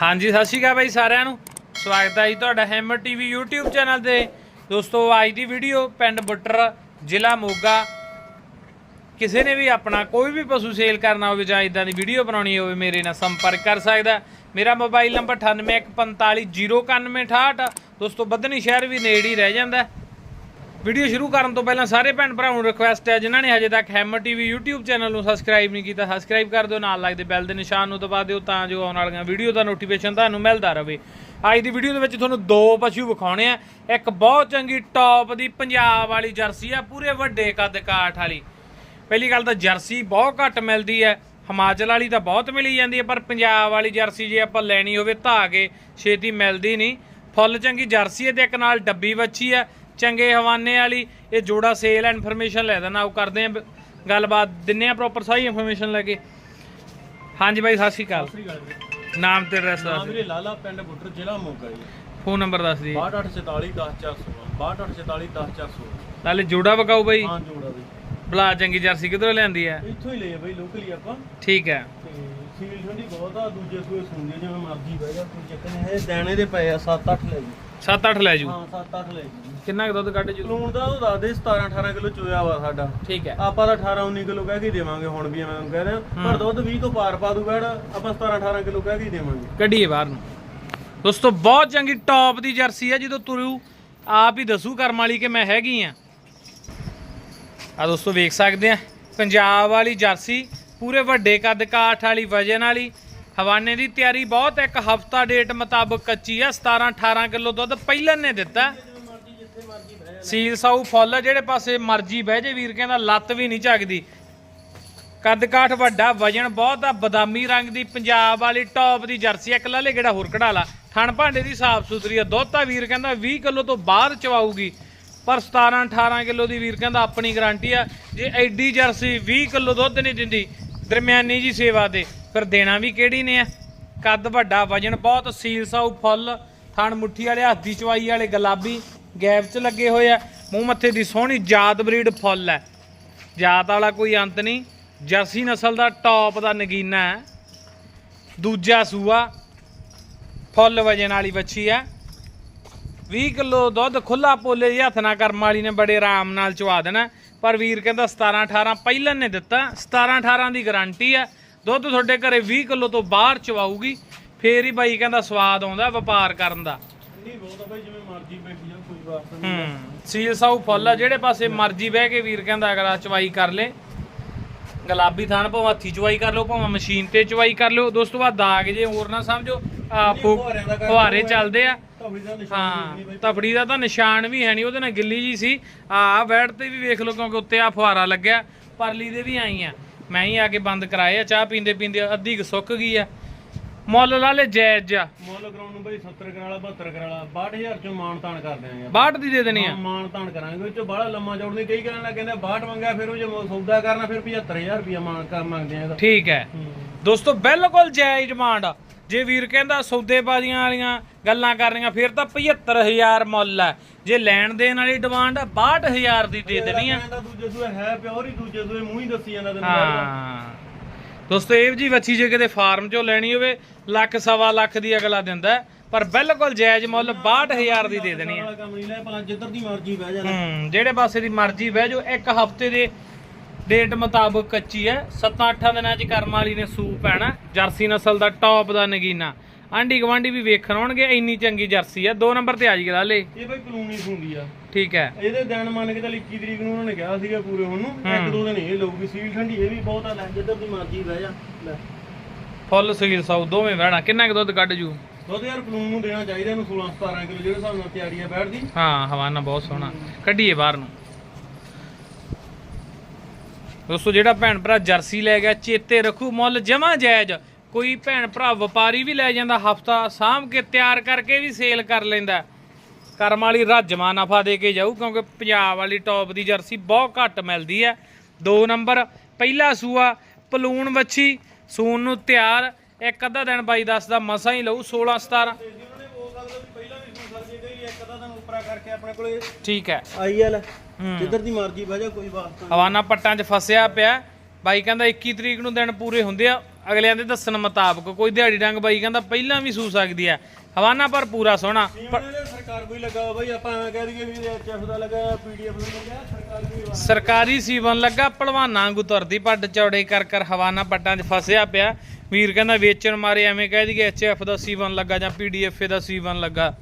ਹਾਂਜੀ, ਸਤਿ ਸ਼੍ਰੀ ਅਕਾਲ ਬਾਈ ਸਾਰਿਆਂ ਨੂੰ। ਸਵਾਗਤ ਹੈ ਜੀ ਤੁਹਾਡਾ ਹੈਮਰ ਟੀਵੀ YouTube ਚੈਨਲ ਤੇ। ਦੋਸਤੋ, ਅੱਜ ਦੀ ਵੀਡੀਓ ਪਿੰਡ ਬੁੱਟਰ, ਜ਼ਿਲ੍ਹਾ ਮੋਗਾ। ਕਿਸੇ ਨੇ ਵੀ ਆਪਣਾ ਕੋਈ ਵੀ ਪਸ਼ੂ ਸੇਲ ਕਰਨਾ ਹੋਵੇ ਜਾਂ ਇਦਾਂ ਦੀ ਵੀਡੀਓ ਬਣਾਉਣੀ ਹੋਵੇ, ਮੇਰੇ ਨਾਲ ਸੰਪਰਕ ਕਰ ਸਕਦਾ। ਮੇਰਾ ਮੋਬਾਈਲ ਨੰਬਰ 9815409168 ਦੋਸਤੋ, ਬੱਧਨੀ ਸ਼ਹਿਰ ਵੀ ਨੇੜੇ ਹੀ ਰਹਿ ਜਾਂਦਾ। ਵੀਡੀਓ ਸ਼ੁਰੂ ਕਰਨ ਤੋਂ ਪਹਿਲਾਂ ਸਾਰੇ ਭੈਣ ਭਰਾਵਾਂ ਨੂੰ ਰਿਕੁਐਸਟ ਹੈ, ਜਿਨ੍ਹਾਂ ਨੇ ਹਜੇ ਤੱਕ ਹੈਮਰ ਟੀਵੀ YouTube ਚੈਨਲ ਨੂੰ ਸਬਸਕ੍ਰਾਈਬ ਨਹੀਂ ਕੀਤਾ ਸਬਸਕ੍ਰਾਈਬ ਕਰ ਦਿਓ, ਨਾਲ ਲੱਗਦੇ ਬੈਲ ਦੇ ਨਿਸ਼ਾਨ ਨੂੰ ਦਬਾ ਦਿਓ ਤਾਂ ਜੋ ਆਉਣ ਵਾਲੀਆਂ ਵੀਡੀਓ ਦਾ ਨੋਟੀਫਿਕੇਸ਼ਨ ਤੁਹਾਨੂੰ ਮਿਲਦਾ ਰਹੇ। ਅੱਜ ਦੀ ਵੀਡੀਓ ਦੇ ਵਿੱਚ ਤੁਹਾਨੂੰ ਦੋ ਪਸ਼ੂ ਵਿਖਾਉਣੇ ਆ। ਇੱਕ ਬਹੁਤ ਚੰਗੀ ਟੌਪ ਦੀ ਪੰਜਾਬ ਵਾਲੀ ਜਰਸੀ ਆ, ਪੂਰੇ ਵੱਡੇ ਕੱਦ ਕਾਠ ਵਾਲੀ। ਪਹਿਲੀ ਗੱਲ ਤਾਂ ਜਰਸੀ ਬਹੁਤ ਘੱਟ ਮਿਲਦੀ ਹੈ, ਹਿਮਾਚਲ ਵਾਲੀ ਤਾਂ ਬਹੁਤ ਮਿਲੀ ਜਾਂਦੀ ਹੈ, ਪਰ ਪੰਜਾਬ ਵਾਲੀ ਜਰਸੀ ਜੇ ਆਪਾਂ ਲੈਣੀ ਹੋਵੇ ਧਾ ਕੇ ਛੇਤੀ ਮਿਲਦੀ ਨਹੀਂ। ਫੁੱਲ ਚੰਗੀ ਜਰਸੀ ਹੈ ਤੇ ਇੱਕ ਨਾਲ ਡੱਬੀ ਵੱਛੀ ਹੈ ਚੰਗੇ ਹਵਾਨੇ ਵਾਲੀ ਇਹ ਜੋੜਾ ਸੇਲ ਇਨਫੋਰਮੇਸ਼ਨ ਲੈ ਦੇਣਾ ਉਹ ਕਰਦੇ ਆ ਗੱਲਬਾਤ ਦਿੰਨੇ ਆ ਪ੍ਰੋਪਰ ਸਾਰੀ ਇਨਫੋਰਮੇਸ਼ਨ ਲੈ ਕੇ। ਹਾਂਜੀ ਬਾਈ ਸਤਿ ਸ਼੍ਰੀ ਅਕਾਲ। ਨਾਮ ਤੇ ਐਡਰੈਸ ਨਾਮ ਦੱਸ ਵੀਰੇ ਲਾਲਾ ਪਿੰਡ ਬੁੱਟਰ ਜ਼ਿਲ੍ਹਾ ਮੋਗਾ ਜੀ। ਫੋਨ ਨੰਬਰ ਦੱਸ ਦੀ 6244 10416 6244 10416 ਨਾਲੇ ਜੋੜਾ ਵਕਾਓ ਬਾਈ। ਹਾਂ ਜੋੜਾ ਬਈ। ਬਲਾ ਚੰਗੀ ਜਰਸੀ ਕਿਧਰੋਂ ਲਿਆਂਦੀ ਹੈ? ਇੱਥੋਂ ਹੀ ਲਏ ਬਈ ਲੋਕਲੀ ਆਪਾਂ। ਠੀਕ ਹੈ। ਸੀਲ ਠੰਡੀ ਬਹੁਤ ਆ ਦੂਜੇ ਸੂਏ ਸੁਣਦੇ ਜਿਵੇਂ ਮਰਜ਼ੀ ਬਹਿ ਜਾ ਕੋਈ ਚੱਕਰ ਨਹੀਂ। ਹੈ ਦਾਣੇ ਦੇ ਪਏ ਆ 7-8 ਲੈ ਜੀ। 7-8 ਲੈ ਜੂ। ਹਾਂ 7-8 ਲੈ ਜੀ। ਕਿੰਨਾ ਕੁ ਦੁੱਧ ਕੱਢ ਜੂ? ਲੂਣ ਦਾ ਉਹ ਦੱਸਦੇ 17-18 ਕਿਲੋ ਚੋਇਆ ਵਾ ਸਾਡਾ। ਠੀਕ ਹੈ। ਆਪਾਂ ਤਾਂ 18-19 ਕਿਲੋ ਕਹਿ ਕੇ ਹੀ ਦੇਵਾਂਗੇ ਹੁਣ ਵੀ ਤੁਹਾਨੂੰ ਕਹਿ ਰਿਹਾ ਪਰ ਦੁੱਧ 20 ਤੋਂ ਪਾਰ ਪਾ ਦੂ ਬੈੜ ਆਪਾਂ 17-18 ਕਿਲੋ ਕਹਿ ਕੇ ਹੀ ਦੇਵਾਂਗੇ। ਕੱਢੀਏ ਬਾਹਰ ਨੂੰ। ਦੋਸਤੋ ਬਹੁਤ ਚੰਗੀ ਟੌਪ ਦੀ ਜਰਸੀ ਹੈ ਜਦੋਂ ਤੁਰੂ ਆਪ ਹੀ ਦੱਸੂ ਕਰਮ ਵਾਲੀ ਕਿ ਮੈਂ ਹੈਗੀ ਆ। ਆ ਦੋਸਤੋ ਵੇਖ ਸਕਦੇ ਆ ਪੰਜਾਬ ਵਾਲੀ ਜਰਸੀ ਪੂਰੇ ਵੱਡੇ ਕੱਦ ਕਾਠ ਵਾਲੀ ਵਜਨ ਵਾਲੀ ਹਵਾਨੇ ਦੀ ਤਿਆਰੀ ਬਹੁਤ ਇੱਕ ਹਫਤਾ ਡੇਟ ਮੁਤਾਬਕ ਕੱਚੀ ਆ 17 18 ਕਿਲੋ ਦੁੱਧ ਪਹਿਲਾਂ ਨੇ ਦਿੱਤਾ। ਸੀਲ ਸਾਊ ਫੁੱਲ ਜਿਹੜੇ ਪਾਸੇ ਮਰਜ਼ੀ ਬਹਿ ਜੇ ਵੀਰ, ਕਹਿੰਦਾ ਲੱਤ ਵੀ ਨਹੀਂ ਝੱਕਦੀ। ਕੱਦ ਕਾਠ ਵੱਡਾ, ਵਜਨ ਬਹੁਤ ਆ, ਬਦਾਮੀ ਰੰਗ ਦੀ, ਪੰਜਾਬ ਵਾਲੀ ਟੌਪ ਦੀ ਜਰਸੀ, ਇੱਕ ਲਾਲੇ ਕਿਹੜਾ ਹੋਰ ਕਢਾ ਲਾ। ਥਣ ਭਾਂਡੇ ਦੀ ਸਾਫ਼ ਸੁਥਰੀ ਆ, ਦੁੱਧ ਤਾਂ ਵੀਰ ਕਹਿੰਦਾ 20 ਕਿਲੋ ਤੋਂ ਬਾਅਦ ਚਵਾਊਗੀ। ਪਰ 17 18 ਕਿਲੋ ਦੀ ਵੀਰ ਕਹਿੰਦਾ ਆਪਣੀ ਗਾਰੰਟੀ ਆ, ਜੇ ਐਡੀ ਜਰਸੀ 20 ਕਿਲੋ ਦੁੱਧ ਨਹੀਂ ਦਿੰਦੀ, ਦਰਮਿਆਨੀ ਜੀ ਸੇਵਾ ਦੇ। ਫਿਰ ਦੇਣਾ ਵੀ ਕਿਹੜੀ ਨੇ ਆ? ਕੱਦ ਵੱਡਾ ਵਜਨ, ਬਹੁਤ ਸੀਲ ਸਾਊ ਫੁੱਲ, ਥਣ ਮੁੱਠੀ ਵਾਲੇ, ਹੱਥੀ ਚਵਾਈ ਵਾਲੇ, ਗੁਲਾਬੀ ਗੈਪ 'ਚ ਲੱਗੇ ਹੋਏ ਆ। ਮੂੰਹ ਮੱਥੇ ਦੀ ਸੋਹਣੀ ਜਾਤ ਬਰੀਡ ਫੁੱਲ ਹੈ ਜਾਤ ਵਾਲਾ ਕੋਈ ਅੰਤ ਨਹੀਂ। ਜਰਸੀ ਨਸਲ ਦਾ ਟੌਪ ਦਾ ਨਗੀਨਾ ਹੈ ਦੂਜਾ ਸੂਆ, ਫੁੱਲ ਵਜਨ ਵਾਲੀ ਵੱਛੀ ਹੈ 20 ਕਿਲੋ ਦੁੱਧ ਖੁੱਲਾ ਪੋਲੇ ਦੀ ਹੱਥ ਨਾਲ ਕਰਮ ਵਾਲੀ ਨੇ ਬੜੇ ਆਰਾਮ ਨਾਲ ਚਵਾ ਦੇਣਾ। ਪਰ ਵੀਰ ਕਹਿੰਦਾ 17 18 ਪਹਿਲਾਂ ਨੇ ਦਿੱਤਾ। 17 18 ਦੀ ਗਾਰੰਟੀ ਹੈ ਦੁੱਧ ਤੁਹਾਡੇ ਘਰੇ 20 ਕਿਲੋ ਤੋਂ ਬਾਹਰ ਚਵਾਊਗੀ ਫੇਰ ਹੀ ਬਾਈ ਕਹਿੰਦਾ ਸਵਾਦ ਆਉਂਦਾ ਵਪਾਰ ਕਰਨ ਦਾ। ਠੰਡੀ ਬਹੁਤ ਆ ਬਈ ਜਿਵੇਂ ਮਰਜ਼ੀ ਬੈਠੀ ਜਾ ਕੋਈ ਵਾਸਤਾ ਨਹੀਂ। ਹੂੰ ਸੀਲ ਸਾਊ ਫੁੱਲ ਆ ਜਿਹੜੇ ਪਾਸੇ ਮਰਜ਼ੀ ਬਹਿ ਕੇ ਵੀਰ ਕਹਿੰਦਾ ਅਗਲਾ ਚਵਾਈ ਕਰ ਲੇ। ਗੁਲਾਬੀ ਥਾਣ ਭਾਵੇਂ ਹੱਥੀ ਚਵਾਈ ਕਰ ਲਓ ਭਾਵੇਂ ਮਸ਼ੀਨ ਤੇ ਚਵਾਈ ਕਰ ਲਓ ਦੋਸਤੋ ਬਾਅਦ ਦਾਗ ਜੇ ਹੋਰ ਨਾ ਸਮਝੋ ਆ ਫੁਹਾਰੇ ਚੱਲਦੇ ਆ। ਨਹੀਂ ਹਾਂ ਤਫੜੀ ਦਾ ਤਾਂ ਨਿਸ਼ਾਨ ਵੀ ਹੈ ਨਹੀਂ ਉਹਦੇ ਨਾਲ ਗਿੱਲੀ ਜੀ ਸੀ। ਆ ਬੈਡ ਤੇ ਵੀ ਵੇਖ ਲਓ ਕਿਉਂਕਿ ਉੱਤੇ ਆ ਫੁਹਾਰਾ ਲੱਗਿਆ ਪਰਲੀ ਦੇ ਵੀ ਆਈ ਆ। ਮੈਂ ਹੀ ਆ ਕੇ ਬੰਦ ਕਰਾਏ ਆ ਚਾਹ ਪੀਂਦੇ ਪੀਂਦੇ ਅੱਧੀ ਕੁ ਸੁੱਕ ਗਈ ਆ। ਮੁੱਲ ਲਾ ਲੈ ਜਾਇਜ਼ ਆ। ਮੁੱਲ ਗਰਾਉਂਡ ਨੂੰ ਬਈ 70 ਕਰਾਲਾ 72 ਕਰਾਲਾ 62000 ਚੋਂ ਮਾਨ ਤਾਨ ਕਰ ਦਿਆਂਗੇ 62 ਦੀ ਦੇ ਦੇਣੀ ਆ। ਮਾਨ ਤਾਨ ਕਰਾਂਗੇ ਉਹ ਚੋਂ ਬੜਾ ਲੰਮਾ ਜੋੜਨੀ ਕਈ ਕਰਨ ਲੱਗ ਕਹਿੰਦੇ 62 ਮੰਗਿਆ ਫਿਰ ਉਹ ਜੇ ਸੌਦਾ ਕਰਨਾ ਫਿਰ 75000 ਰੁਪਇਆ ਮਾਨ ਕਰ ਮੰਗਦੇ ਆ। ਠੀਕ ਹੈ। ਦੋਸਤੋ ਬਿਲਕੁਲ ਜਾਇਜ਼ ਡਿਮਾਂਡ ਆ। ਜੇ ਵੀਰ ਕਹਿੰਦਾ ਸੌਦੇਬਾਜ਼ੀਆਂ ਵਾਲੀਆਂ ਗੱਲਾਂ ਕਰਨੀਆਂ ਫਿਰ ਤਾਂ 75000 ਮੁੱਲ ਹੈ। ਜੇ ਲੈਣ ਦੇਣ ਵਾਲੀ ਡਿਮਾਂਡ ਆ 62000 ਦੀ ਦੇ ਦੇਣੀ ਆ। ਕਹਿੰਦਾ ਦੂਜੇ ਸੂਏ ਹੈ ਪਿਓਰ ਹੀ ਦੂਜੇ ਸੂਏ ਮੂੰਹ ਹੀ ਦੱਸੀ ਜਾਂਦਾ ਤੈਨੂੰ ਬਾਅਦ ਹਾਂ। ਦੋਸਤੋ ਇਹ ਜੀ ਵੱਛੀ ਜੇ ਕਿਤੇ ਫਾਰਮ ਚੋਂ ਲੈਣੀ ਹੋਵੇ ਲੱਖ ਸਵਾ ਲੱਖ ਦੀ ਅਗਲਾ ਦਿੰਦਾ ਪਰ ਬਿਲਕੁਲ ਜਾਇਜ਼ ਮੁੱਲ 62000 ਦੀ ਦੇ ਦੇਣੀ ਆ। ਜਿੱਧਰ ਦੀ ਮਰਜ਼ੀ ਬਹਿ ਜਾਣਾ ਹੂੰ ਜਿਹੜੇ ਪਾਸੇ ਦੀ ਮਰਜ਼ੀ ਬਹਿ ਜਾਓ ਇੱਕ ਹਫ਼ਤੇ ਦੇ ਡੇਟ ਮੁਤਾਬਕ ਕੱਚੀ ਹੈ। 7-8 ਦਿਨਾਂ ਚ ਕਰਮ ਵਾਲੀ ਨੇ ਸੂਪ ਪੈਣਾ। ਜਰਸੀ ਨਸਲ ਦਾ ਟੌਪ ਦਾ ਨਗੀਨਾ। ਆਂਢੀ ਗਵਾਂਢੀ ਵੀ ਵੇਖਣ ਆਉਣਗੇ ਇੰਨੀ ਚੰਗੀ ਜਰਸੀ ਹੈ। ਦੋ ਨੰਬਰ ਤੇ ਆ ਜੀ ਗਲਾਲੇ ਇਹ ਬਈ ਕਲੂਨੀ ਹੁੰਦੀ ਆ। ਠੀਕ ਹੈ। ਇਹਦੇ ਦਿਨ ਮੰਨ ਕੇ ਚੱਲ 21 ਤਰੀਕ ਨੂੰ ਉਹਨਾਂ ਨੇ ਕਿਹਾ ਸੀਗਾ ਪੂਰੇ ਹੁਣ ਨੂੰ। ਇੱਕ ਦੋ ਦਿਨ ਇਹ ਲਊਗੀ। ਸੀਲ ਠੰਡੀ ਇਹ ਵੀ ਬਹੁਤ ਆ। ਲੈ ਜਿੱਧਰ ਦੀ ਮਰਜ਼ੀ ਬਹਿ ਜਾ। ਲੈ। ਫੁੱਲ ਸੀਲ ਸਾਊ ਦੋਵੇਂ ਬਹਿਣਾ। ਕਿੰਨਾ ਕੁ ਦੁੱਧ ਕੱਢ ਜੂ? ਦੁੱਧ ਯਾਰ ਕਲੂਨ ਨੂੰ ਦੇਣਾ ਚਾਹੀਦਾ ਇਹਨੂੰ 16 17 ਕਿਲੋ। ਜਿਹੜੇ ਹਿਸਾਬ ਨਾਲ ਤਿਆਰੀ ਆ ਬੈਠ ਦੀ। ਹਾਂ ਹਵਾਨਾ ਬਹੁਤ ਸੋਹਣਾ। ਕੱਢੀਏ ਬਾਹਰ ਨੂੰ। ਦੋਸਤੋ, ਜਿਹੜਾ ਭੈਣ ਭਰਾ ਜਰਸੀ ਲੈ ਗਿਆ, ਚੇਤੇ ਰੱਖੂ, ਮੁੱਲ ਜਮਾ ਜਾਇਜ਼। ਕੋਈ ਭੈਣ ਭਰਾ ਵਪਾਰੀ ਵੀ ਲੈ ਜਾਂਦਾ, ਹਫਤਾ ਸਾਂਭ ਕੇ ਤਿਆਰ ਕਰਕੇ ਵੀ ਸੇਲ ਕਰ ਲੈਂਦਾ। ਕਰਮ ਵਾਲੀ ਰੱਜਮਾ ਨਫਾ ਦੇ ਕੇ ਜਾਊ, ਕਿਉਂਕਿ ਪੰਜਾਬ ਵਾਲੀ ਟੌਪ ਦੀ ਜਰਸੀ ਬਹੁਤ ਘੱਟ ਮਿਲਦੀ ਹੈ। ਦੋ ਨੰਬਰ, ਪਹਿਲਾ ਸੂਆ, ਪਲੂਣ ਵੱਛੀ, ਸੂਣ ਨੂੰ ਤਿਆਰ, ਇੱਕ ਅੱਧਾ ਦਿਨ ਬਾਈ ਦੱਸ ਦਾ ਮਸਾਂ ਹੀ ਲਊ 16 17 ਆਪਣੇ ਕੋਲੇ ਠੀਕ ਹੈ। ਆਈ ਆ ਲੈ ਹੂੰ। ਜਿੱਧਰ ਦੀ ਮਰਜ਼ੀ ਬਹਿ ਜਾ ਕੋਈ ਵਾਸਤਾ ਹਵਾਨਾ ਪੱਟਾਂ 'ਚ ਫਸਿਆ ਪਿਆ। ਬਾਈ ਕਹਿੰਦਾ 21 ਤਰੀਕ ਨੂੰ ਦਿਨ ਪੂਰੇ ਹੁੰਦੇ ਆ। ਅਗਲਿਆਂ ਦੇ ਦੱਸਣ ਮੁਤਾਬਕ ਕੋਈ ਦਿਹਾੜੀ ਡੰਗ ਬਾਈ ਕਹਿੰਦਾ ਪਹਿਲਾਂ ਵੀ ਸੂ ਸਕਦੀ ਆ ਹਵਾਨਾ ਪਰ ਪੂਰਾ ਸੋਹਣਾ। ਸਰਕਾਰ ਕੋਈ ਲੱਗਾ ਵਾ ਬਾਈ ਆਪਾਂ ਐਵੇਂ ਕਹਿ ਦਈਏ ਵੀ ਐਚਐਫ ਦਾ ਲੱਗਾ ਪੀਡੀਐਫ ਦਾ ਲੱਗਾ ਸਰਕਾਰ ਕੋਈ ਸਰਕਾਰੀ ਸੀਵਨ ਲੱਗਾ ਭਲਵਾਨਾਂ ਵਾਂਗੂ ਤੁਰਦੀ ਪੱਟ ਚੌੜੇ ਕਰ ਕਰ ਹਵਾਨਾ ਪੱਟਾਂ 'ਚ ਫਸਿਆ ਪਿਆ। ਵੀਰ ਕਹਿੰਦਾ ਵੇਚਣ ਮਾਰੇ ਐਵੇਂ ਕਹਿ ਦਈਏ ਐਚਐਫ ਦਾ ਸੀਵਨ ਲੱਗਾ ਜਾਂ ਪੀਡੀਐਫ ਦਾ ਸੀਵਨ ਲੱਗਾ।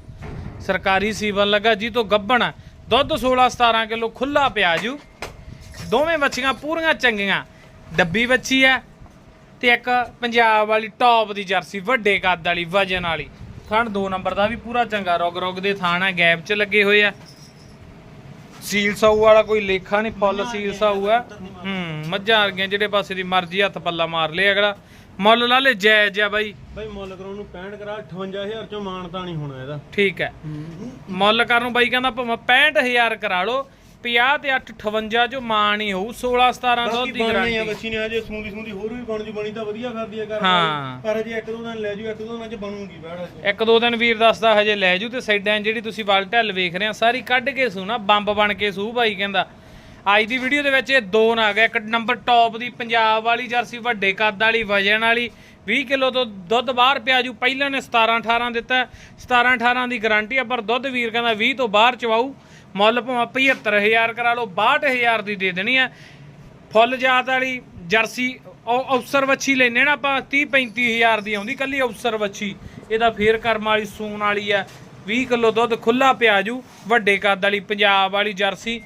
ਸਰਕਾਰੀ ਸੀਵਨ ਲੱਗਾ ਜੀ ਤੋਂ ਗੱਬਣ। ਦੁੱਧ 16 17 ਕਿਲੋ ਖੁੱਲਾ ਪਿਆ ਜੂ। ਦੋਵੇਂ ਬੱਚੀਆਂ ਪੂਰੀਆਂ ਚੰਗੀਆਂ। ਡੱਬੀ ਬੱਚੀ ਆ ਤੇ ਇੱਕ ਪੰਜਾਬ ਵਾਲੀ ਟੌਪ ਦੀ ਜਰਸੀ ਵੱਡੇ ਕੱਦ ਵਾਲੀ ਵਜਨ ਵਾਲੀ। ਥਣ 2 ਨੰਬਰ ਦਾ ਵੀ ਪੂਰਾ ਚੰਗਾ ਰੋਗ ਰੋਗ ਦੇ ਥਾਣ ਆ ਗੈਪ 'ਚ ਲੱਗੇ ਹੋਏ ਆ। ਸੀਲ ਸਾਊ ਵਾਲਾ ਕੋਈ ਲੇਖਾ ਨਹੀਂ ਫੁੱਲ ਸੀਲ ਸਾਊ ਆ। ਹੂੰ ਮੱਝਾਂ ਆ ਗਈਆਂ ਜਿਹੜੇ ਪਾਸੇ ਦੀ ਮਰਜ਼ੀ ਹੱਥ ਪੱਲਾ ਮਾਰ ਲੇ ਅਗਲਾ। ਮੁੱਲ ਲਾ ਲੈ ਜਾਇਜ਼ ਆ ਬਾਈ। ਬਾਈ ਮੁੱਲ ਕਰਾਉਣ ਨੂੰ 65 ਕਰਾ 58000 ਚੋਂ ਮਾਨਤਾ ਨਹੀਂ ਹੋਣਾ ਇਹਦਾ। ਠੀਕ ਹੈ। ਮੁੱਲ ਕਰਨ ਨੂੰ ਬਾਈ ਕਹਿੰਦਾ ਭਾਵੇਂ 65000 ਕਰਾ ਲਓ 50 ਤੇ 8 58 ਜੋ ਮਾਨ ਹੀ ਹੋਊ 16 17 ਦੁੱਧ ਬਾਕੀ ਦੀ ਬਣਨੀ ਆ ਗਾਰੰਟੀ ਬੱਚੀ ਨੇ ਹਜੇ ਸੂੰਦੀ ਸੂੰਦੀ ਹੋਰ ਵੀ ਬਣ ਜੂ ਬਣੀ ਤਾਂ ਵਧੀਆ ਕਰਦੀ ਆ ਹਾਂ। ਪਰ ਹਜੇ ਇੱਕ ਦੋ ਦਿਨ ਲੈ ਜੂ ਇੱਕ ਦੋ ਦਿਨਾਂ ਚ ਬਣੂਗੀ ਬੈੜ ਇੱਕ ਦੋ ਦਿਨ ਵੀਰ ਦੱਸਦਾ ਹਜੇ ਲੈ ਜੂ ਤੇ ਸਾਈਡਾਂ ਜਿਹੜੀ ਤੁਸੀਂ ਵਲ ਢੱਲ ਵੇਖ ਰਹੇ ਆ ਸਾਰੀ ਕੱਢ ਕੇ ਸੂ ਨਾ ਬੰਬ ਬਣ ਕੇ ਸੂ ਬਾਈ ਕਹਿੰਦਾ। ਅੱਜ ਦੀ ਵੀਡੀਓ ਦੇ ਵਿੱਚ ਇਹ ਦੋ ਨਾ ਆ ਗਿਆ ਇੱਕ ਨੰਬਰ ਟੌਪ ਦੀ ਪੰਜਾਬ ਵਾਲੀ, ਜਰਸੀ ਵੱਡੇ ਕੱਦ ਵਾਲੀ, ਵਜਨ ਵਾਲੀ। 20 ਕਿਲੋ ਤੋਂ ਦੁੱਧ ਬਾਹਰ ਪਿਆ ਜੂ। ਪਹਿਲਾਂ ਨੇ 17 18 ਦਿੱਤਾ। 17 18 ਦੀ ਗਾਰੰਟੀ ਆ, ਪਰ ਦੁੱਧ ਵੀਰ ਕਹਿੰਦਾ 20 ਤੋਂ ਬਾਹਰ ਚਵਾਊ। ਮੁੱਲ ਭਾਵੇਂ 75000 ਕਰਾ ਲਓ 62000 ਦੀ ਦੇ ਦੇਣੀ ਆ। ਫੁੱਲ ਜਾਤ ਵਾਲੀ ਜਰਸੀ, ਉਹ ਅਫਸਰ ਵੱਛੀ ਲੈਨੇ ਨਾ ਆਪਾਂ 30 35000 ਦੀ ਆਉਂਦੀ, ਕੱਲੀ ਅਵਸਰ ਵੱਛੀ। ਇਹਦਾ ਫੇਰ ਕਰਮ ਵਾਲੀ, ਸੂਣ ਵਾਲੀ ਆ। 20 ਕਿਲੋ ਦੁੱਧ ਖੁੱਲਾ ਪਿਆ ਜੂ। ਵੱਡੇ ਕੱਦ ਵਾਲੀ, ਪੰਜਾਬ ਵਾਲੀ ਜਰਸੀ।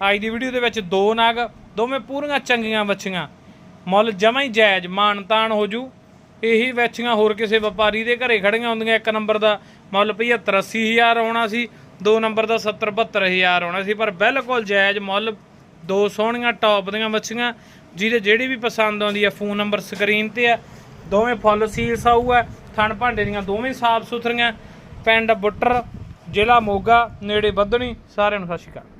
ਅੱਜ ਦੀ ਵੀਡੀਓ ਦੇ ਵਿੱਚ ਦੋ ਨਾਗ, ਦੋਵੇਂ ਪੂਰੀਆਂ ਚੰਗੀਆਂ ਵੱਛੀਆਂ ਮੁੱਲ ਜਮਾਂ ਹੀ ਜਾਇਜ਼ ਮਾਨਤਾਨ ਹੋ ਜੂ। ਇਹੀ ਵੱਛੀਆਂ ਹੋਰ ਕਿਸੇ ਵਪਾਰੀ ਦੇ ਘਰੇ ਖੜੀਆਂ ਹੁੰਦੀਆਂ, ਇੱਕ ਨੰਬਰ ਦਾ ਮੁੱਲ 75 80000 ਆਉਣਾ ਸੀ, ਦੋ ਨੰਬਰ ਦਾ 70 72000 ਆਉਣਾ ਸੀ, ਪਰ ਬਿਲਕੁਲ ਜਾਇਜ਼ ਮੁੱਲ ਦੋ ਸੋਹਣੀਆਂ ਟੌਪ ਦੀਆਂ ਮੱਛੀਆਂ, ਜਿਹਦੇ ਜਿਹੜੀ ਵੀ ਪਸੰਦ ਆਉਂਦੀ ਹੈ ਫੋਨ ਨੰਬਰ ਸਕਰੀਨ ਤੇ ਆ। ਦੋਵੇਂ ਫੁੱਲ ਸੀਲ ਸਾਊ ਆ, ਥਣ ਭਾਂਡੇ ਦੀਆਂ ਦੋਵੇਂ ਸਾਫ਼ ਸੁਥਰੀਆਂ, ਪਿੰਡ ਬੁੱਟਰ, ਜ਼ਿਲ੍ਹਾ ਮੋਗਾ, ਨੇੜੇ ਬੱਧਣੀ, ਸਾਰਿਆਂ ਨੂੰ ਸਤਿ ਸ਼੍ਰੀ ਅਕਾਲ।